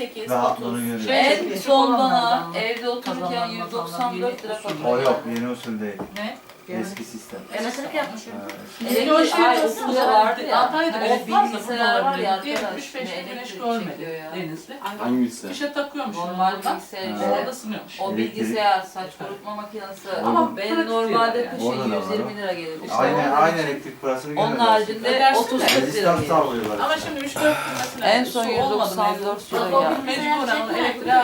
28, Ve 30. hatları görüyor. Şey, En son bana evde otururken Kazananlar 194 lira fatura O yok yeni usul değil. Ne? Eski sistem. Yapmışım. Ha, Elektrik ay Görüşürüz. okulda vardı ya. Antalya'da Hani fazla bilgisayar var ya olabilir. arkadaş. 75 ne güneş görmedi. Denizli. Hangisi? Fişe takıyormuş. Normal bilgisayar. Orada ısınıyormuş. O bilgisayar, saç kurutma makinesi. Ama pratik normalde var 120 lira gelir. İşte Aynı, onun elektrik parasını Onun görüyorlar. haricinde Ödersin de. 30 lira sağlıyorlar. Ama şimdi 3 4 gün mesela En son olmadı 194 mecbur. lira O ya. mecburen onu elektriğe.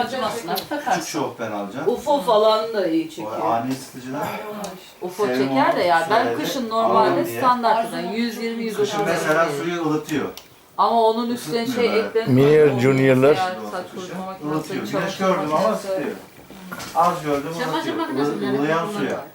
Küçük Takarsın. şok ben alacağım. UFO falan da iyi O çekiyor. ani ısıtıcılar. UFO Çeker de ya. Ben söyledi. kışın Alalım normalde diye. standartından 120 130 Kışın mesela suyu ılıtıyor. Ama onun üstüne şey Isıtmıyor eklenir. Mini O Junior'lar. bilgisayar, Saç kurutma Ilıtıyor. Güneş gördüm ama ısıtıyor. Az gördüm Çamaşır ılıtıyor. makinesi Ilı- ılıyan suya.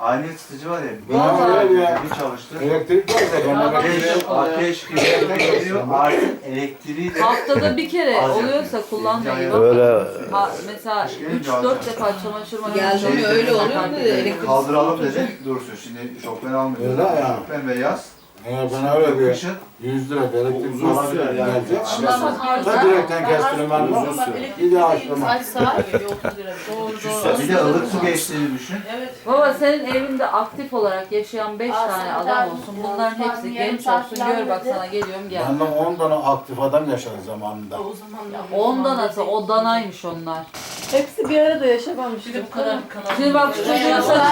Ani ısıtıcı var ya. Vallahi Bir, ya. bir çalıştı. Elektrik var da Ateş, ateş gibi geliyor. Artık elektriği de Haftada bir kere Az oluyorsa yapıyor. kullanmayı. Öyle. Ha, mesela Kış gelince 3-4 alacağım. defa çamaşır makinesi. Geldi mi öyle oluyor mu Kaldıralım dedi. Dursun şimdi şofben almıyor. Öyle ya. Şofben ve yaz. Ya ben öyle bir Kışın 100 lira elektrik Uzun olabilir sürer yani. gelecek. Ama- Ta direkten kestirim ben uzun Bak, süre. Bir de açlama. Kaç saat geliyor 30 lira. Doğru doğru. bir de ılık su geçtiğini düşün. Evet. Baba senin evinde aktif olarak yaşayan 5 Aa, tane adam olsun. Bunların olsan, hepsi yarım genç olsun. falan Gör bak sana geliyorum gel. Benden 10 tane aktif adam yaşadı zamanında. O zaman Ondan atı o danaymış onlar. Hepsi bir arada yaşamamış. Bir de bu kadar kanal. Şimdi bak şu bak.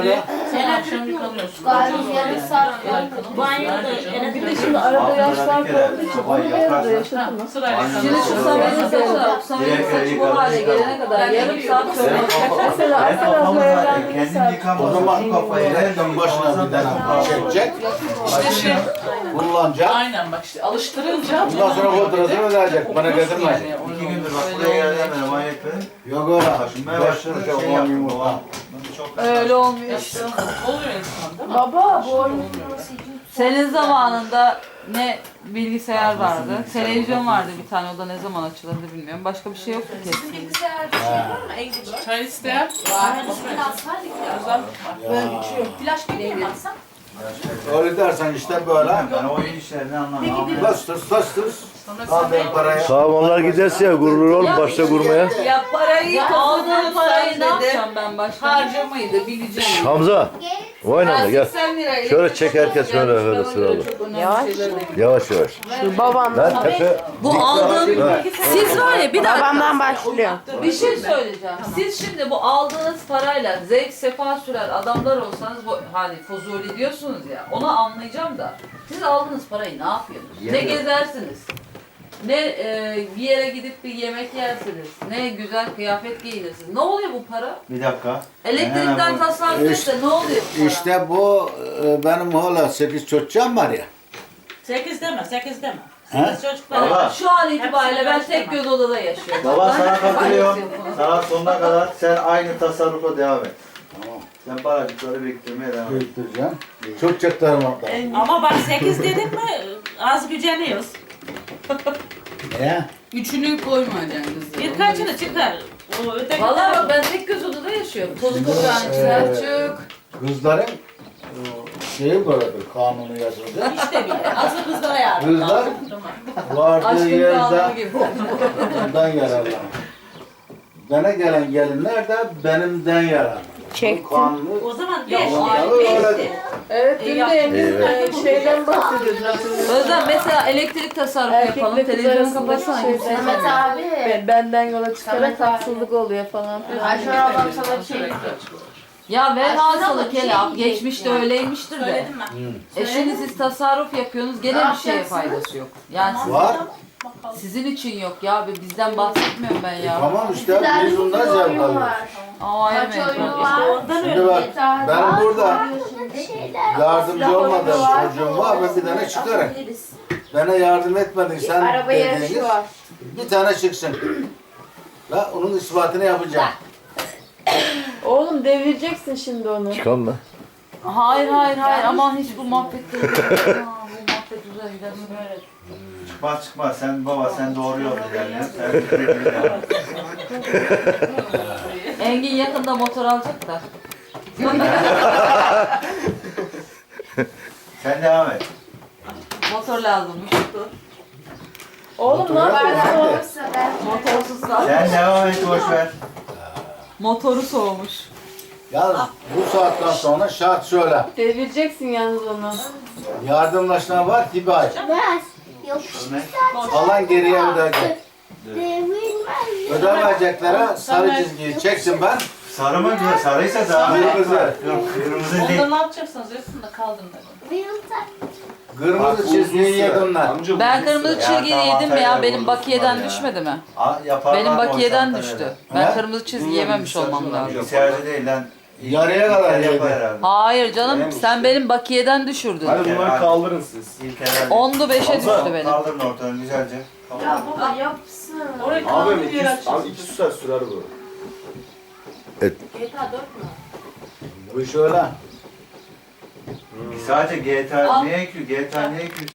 Oraya Sen akşam yıkanıyorsun. Galiba yarım saat falan. Banyoda Bir de şimdi arada yaşlar kaldığı için onu bir arada Aynen. Şimdi şu Samet'in saçına, Samet'in Direkt saçı bu hale gelene kadar yarım saat sonra Mesela kafamı abla zaten evlendiği kendim saat. O zaman kafayı Eren'den başına bir tane çekecek, İşte şey. kullanacak. Aynen bak işte alıştırınca. Ondan sonra faturasını ödeyecek, bana getirmez. İki gündür bak buraya geldi hemen manyak benim. Yok öyle. Taşınmaya başladı şey yaptım. yumurta. öyle olmuyor. İşte oluyor insan değil mi? Baba bu oyun Senin zamanında ne bilgisayar vardı, televizyon vardı bir tane o da ne zaman açılırdı bilmiyorum. Başka bir şey yoktu kesin. Bilgisayar bir şey var mı? Evde Çay isteyen. var. Özel. Ya. Flash bir mi alsam? Öyle dersen işte böyle. Ben oyun işlerini anlamam. Tıs tıs tıs tıs. Al benim parayı. Tamam onlar giderse ya gurur ol başla kurmaya. Ya parayı Aldığım parayı ne dedi. yapacağım ben başka? Harcamayı da bileceğim. Hamza. Vay lan gel. 80 lira. Şöyle çek herkes böyle böyle sıralı. Yavaş. Yavaş yavaş. Babamdan. Lan tepe. Bu aldığım, Ha. siz var ya bir dakika. Babamdan başlıyor. Bir şey söyleyeceğim. Siz şimdi bu aldığınız parayla zevk sefa sürer adamlar olsanız bu hani fuzuli diyorsunuz ya onu anlayacağım da siz aldığınız parayı ne yapıyorsunuz? Ne Yemiyorum. gezersiniz? Ne e, bir yere gidip bir yemek yersiniz? Ne güzel kıyafet giyinirsiniz? Ne oluyor bu para? Bir dakika. Elektrikten hemen bu- tasarruf İşte- etse ne oluyor bu para? İşte bu e, benim hala 8 çocuğum var ya. 8 deme, 8 deme. He? 8 çocuklar. Baba, Şu an itibariyle ben tek göz odada yaşıyorum. baba sana Ben-. Ben- Sana sonuna kadar sen aynı tasarrufa devam et. Tamam. Sen paracıkları biriktirmeye devam et. Büyüteceğim. Çok çeklerim hatta. Ama bak 8 dedin mi az güceniyoruz. Ne? Üçünü koymayacaksın kızım. Birkaçını çıkar. O öteki Vallahi bak ben tek göz odada yaşıyorum. Toz Şimdi, kokan, e, Selçuk. Kızların e, şeyi böyledir, kanunu yazıldı. işte bile. Azı kızlara yardım. Kızlar Tamam. vardığı Aşkın yerde gibi. bundan yararlanır. Bana gelen gelinler de benimden yararlanır. Çektim. O zaman Ya 5 vallahi değil, 5 öyle. değil. Evet dün de Engin e, şeyden bahsediyordun hatırlıyorsun. Özlem mesela elektrik tasarrufu Erkekle yapalım. kız Televizyonu arasındaki şey- kimse Mehmet yapamıyor. abi. Ben- Benden yola çıkarak Samet abi. haksızlık oluyor falan filan. Ayşe ablam sana bir şey Ya velhasılı Aslında kelam şey geçmişte diyecektim öyleymiştir de. Söyledim ben. E şimdi siz tasarruf yapıyorsunuz gene bir şeye faydası yok. Yani siz- var. sizin için yok ya abi bizden bahsetmiyorum ben E, ya. tamam işte biz bundan zevk alıyoruz. Aa oyunu İşte var. ondan Şimdi bak ben burada Şeyler. yardımcı olmadığım çocuğum var ve bir tane çıkarım. Bana yardım etmedin sen Araba yarışı dediğiniz var. bir tane çıksın. Ve onun ispatını yapacağım. Oğlum devireceksin şimdi onu. Çıkalım mı? Hayır hayır hayır aman hiç bu muhabbet değil. Aa, bu muhabbet güzel gidersin böyle. Çıkmaz çıkmaz. Sen baba sen doğru yolda ilerliyorsun. Sen. Engin yakında motor alacak da. Sen devam et. Motor lazımmış. Oğlum ne Motor yapıyorsun? Motorsuz sağ. Sen devam et boş ver. Motoru soğumuş. Yalnız bu saatten sonra şart şöyle. Devireceksin yalnız onu. Yardımlaşma var Hibay. Ver. Yok. Falan geriye ödeyecek. Devirmez. Ödemeyeceklere sarı çizgiyi çektim ben. Sarı mı? Sarıysa daha Kırmızı. Yok kırmızı değil. Onda ne yapacaksınız? Da kaldırın dedim. Kırmızı çizgiyi yedim ben. Ben kırmızı Ya çizgiyi yedim ya. Antalya'da Benim bakiyeden ya. düşmedi mi? Benim bakiyeden düştü. Ben kırmızı çizgi yememiş olmam lazım. Bilgisayarcı değil lan. Yarıya kadar yedi. Hayır canım sen benim bakiyeden düşürdün. Hadi bunları kaldırın siz. Ondu 5'e düştü benim. Kaldırın ortadan güzelce. Ya baba yapsın. Orayı Abi kaldır iki, yer açın. abi iki saat sürer bu. GTA 4 mü? Bu şöyle. Sadece GTA niye ki? GTA niye ki?